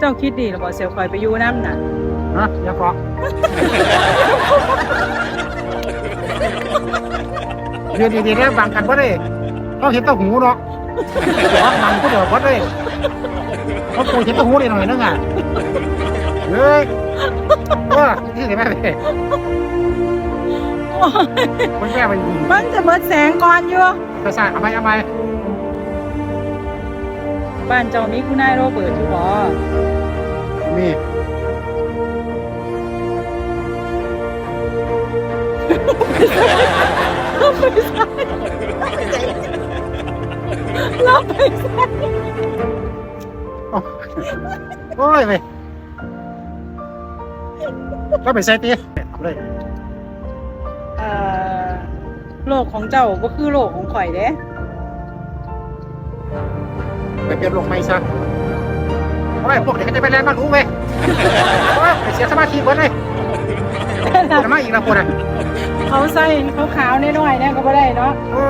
เจ้าคิดดีหรือบ่เสียวคอยไปอยู่น้ำน่ะนะอย่าเกาะเรียนดีๆเนี่ยบังกันบ่ได้เขาเห็นแตาหูเนาะเขาบังก็เดี๋ยวบ่ได้เขาโกยเห็นแตาหูได้หน่อยนึงอะเฮ้ยว่าที่ไหนแม่เลยโอ้ยคนแม่ไปยิงมันจะเบิดแสงก่อนอยู่ กระซ่าเอาไปเอาไป บ้านเจ้ามีคุณนายโรเบิร์ตอยู่บ่ มีรับไปใส่โอ้ยไปก็ไปใส่ตีเอาเลยเอ่อโลกของเจ้าก็คือโลกของข่อยเด้ ไปเปลี่ยนลงไม่ซะ โอ้พวกเด็กก็จะไปแลนมารู้เว้ยโอ้ยไปเสียสมาธิเบิดเลยจะมาอีกแล้วคนอะเขาใส่เขาขาวๆน้อยๆเนี่ยก็ไม่ได้เนาะโอ้ย